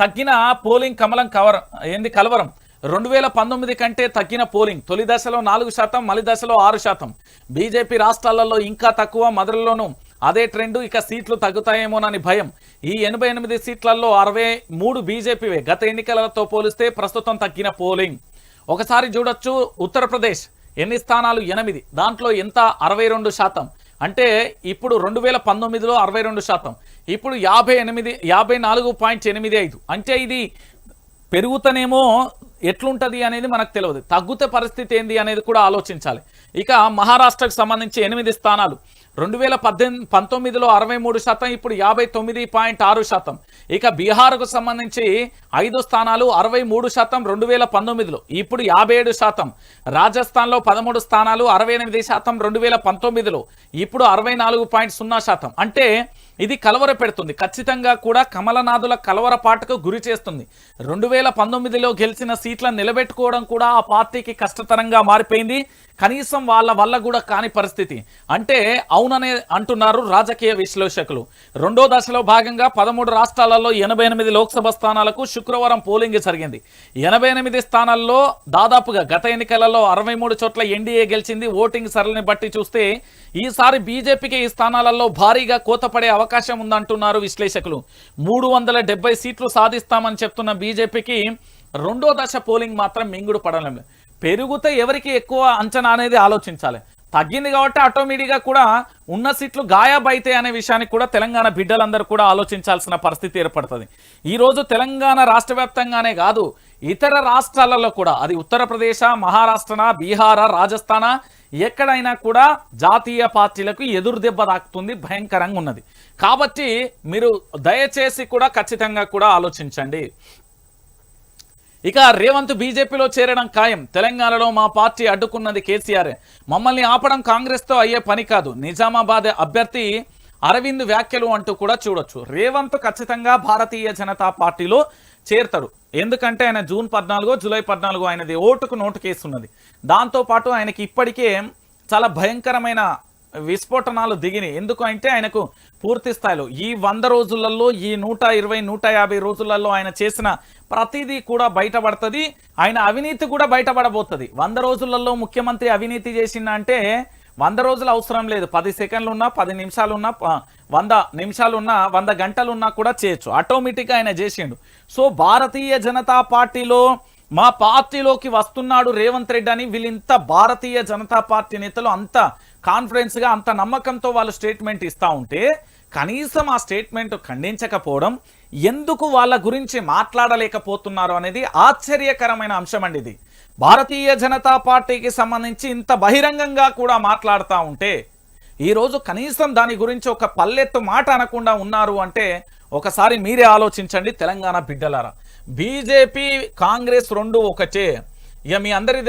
తగ్గిన పోలింగ్ కమలం కవరం ఏంది కలవరం? రెండు వేల పంతొమ్మిది కంటే తగ్గిన పోలింగ్. తొలి దశలో నాలుగు శాతం మలి దశలో ఆరు శాతం. బీజేపీ రాష్ట్రాలలో ఇంకా తక్కువ మధురలోనూ అదే ట్రెండ్ ఇక సీట్లు తగ్గుతాయేమోనని భయం. ఈ ఎనభై ఎనిమిది సీట్లలో అరవై మూడు బీజేపీవే. గత ఎన్నికలతో పోలిస్తే ప్రస్తుతం తగ్గిన పోలింగ్. ఒకసారి చూడొచ్చు ఉత్తరప్రదేశ్ ఎన్ని స్థానాలు? ఎనిమిది. దాంట్లో ఎంత? అరవై రెండు శాతం. అంటే ఇప్పుడు రెండు వేల పంతొమ్మిదిలో అరవై రెండు శాతం ఇప్పుడు యాభై ఎనిమిది యాభై నాలుగు పాయింట్ ఎనిమిది ఐదు. అంటే ఇది పెరుగుతనేమో ఎట్లుంటది అనేది మనకు తెలియదు తగ్గుతే పరిస్థితి ఏంది అనేది కూడా ఆలోచించాలి. ఇక మహారాష్ట్రకు సంబంధించి ఎనిమిది స్థానాలు. రెండు వేల పద్దెనిమిది పంతొమ్మిదిలో అరవై మూడు శాతం ఇప్పుడు యాభై తొమ్మిది పాయింట్ ఆరు శాతం. ఇక బీహార్కు సంబంధించి ఐదు స్థానాలు అరవై మూడు శాతం రెండు వేల పంతొమ్మిదిలో. ఇప్పుడు యాభై ఏడు శాతం. రాజస్థాన్లో పదమూడు స్థానాలు అరవై ఎనిమిది శాతం రెండు వేల పంతొమ్మిదిలో. ఇప్పుడు అరవై నాలుగు పాయింట్ సున్నా శాతం. అంటే ఇది కలవర పెడుతుంది. ఖచ్చితంగా కూడా కమలనాథుల కలవరపాటుకు గురి చేస్తుంది. రెండు వేల పంతొమ్మిదిలో గెలిచిన సీట్లను నిలబెట్టుకోవడం కూడా ఆ పార్టీకి కష్టతరంగా మారిపోయింది. కనీసం వాళ్ళ వల్ల కూడా కాని పరిస్థితి. అంటే అవుననే అంటున్నారు రాజకీయ విశ్లేషకులు. రెండో దశలో భాగంగా పదమూడు రాష్ట్రాలు రాష్ట్రాలలో ఎనభై ఎనిమిది లోక్సభ స్థానాలకు శుక్రవారం పోలింగ్ జరిగింది. ఎనభై ఎనిమిది స్థానాల్లో దాదాపుగా గత ఎన్నికలలో అరవై మూడు చోట్ల ఎన్డీఏ గెలిచింది. ఓటింగ్ సరళిని బట్టి చూస్తే ఈసారి బీజేపీకి ఈ స్థానాలలో భారీగా కోతపడే అవకాశం ఉందంటున్నారు విశ్లేషకులు. మూడు వందల సీట్లు సాధిస్తామని చెప్తున్న బీజేపీకి రెండో దశ పోలింగ్ మాత్రం మింగుడు పడడం పెరుగుతే ఎవరికి ఎక్కువ అంచనా అనేది ఆలోచించాలి. తగ్గింది కాబట్టి ఆటోమేటిక్గా కూడా ఉన్న సీట్లు గాయాబైతే అనే విషయానికి కూడా తెలంగాణ బిడ్డలందరూ కూడా ఆలోచించాల్సిన పరిస్థితి ఏర్పడుతుంది. ఈ రోజు తెలంగాణ రాష్ట్ర వ్యాప్తంగానే కాదు ఇతర రాష్ట్రాలలో కూడా అది ఉత్తరప్రదేశ్ మహారాష్ట్రనా బీహారా రాజస్థాన ఎక్కడైనా కూడా జాతీయ పార్టీలకు ఎదురు దెబ్బ తాకుతుంది భయంకరంగా ఉన్నది. కాబట్టి మీరు దయచేసి కూడా ఖచ్చితంగా కూడా ఆలోచించండి. ఇక రేవంత్ బీజేపీలో చేరడం ఖాయం. తెలంగాణలో మా పార్టీ అడ్డుకున్నది కేసీఆర్. మమ్మల్ని ఆపడం కాంగ్రెస్తో అయ్యే పని కాదు. నిజామాబాద్ అభ్యర్థి అరవింద్ వ్యాఖ్యలు అంటూ కూడా చూడొచ్చు. రేవంత్ ఖచ్చితంగా భారతీయ జనతా పార్టీలో చేరతాడు. ఎందుకంటే ఆయన జూన్ పద్నాలుగో జూలై పద్నాలుగో ఆయనది ఓటుకు నోటు కేసు ఉన్నది దాంతోపాటు ఆయనకి ఇప్పటికే చాలా భయంకరమైన విస్ఫోటనాలు దిగినాయి ఎందుకు అంటే ఆయనకు పూర్తి స్థాయిలో ఈ వంద రోజులలో ఈ నూట ఇరవై నూట యాభై రోజులలో ఆయన చేసిన ప్రతిదీ కూడా బయటపడుతుంది. ఆయన అవినీతి కూడా బయటపడబోతుంది. వంద రోజులలో ముఖ్యమంత్రి అవినీతి చేసిండ అంటే వంద రోజులు అవసరం లేదు. పది సెకండ్లు ఉన్నా పది నిమిషాలు ఉన్నా వంద నిమిషాలు ఉన్నా వంద గంటలు ఉన్నా కూడా చేయొచ్చు. ఆటోమేటిక్గా ఆయన చేసిండు. సో భారతీయ జనతా పార్టీలో మా పార్టీలోకి వస్తున్నాడు రేవంత్ రెడ్డి అని వీళ్ళింత భారతీయ జనతా పార్టీ నేతలు అంత కాన్ఫిడెన్స్గా అంత నమ్మకంతో వాళ్ళు స్టేట్మెంట్ ఇస్తా ఉంటే కనీసం ఆ స్టేట్మెంట్ ఖండించకపోవడం ఎందుకు వాళ్ళ గురించి మాట్లాడలేకపోతున్నారు అనేది ఆశ్చర్యకరమైన అంశం అండి ఇది. భారతీయ జనతా పార్టీకి సంబంధించి ఇంత బహిరంగంగా కూడా మాట్లాడుతూ ఉంటే ఈరోజు కనీసం దాని గురించి ఒక పల్లెత్తు మాట అనకుండా ఉన్నారు అంటే ఒకసారి మీరే ఆలోచించండి తెలంగాణ బిడ్డలారా. బీజేపీ కాంగ్రెస్ రెండు ఒకటే. ఇక మీ అందరి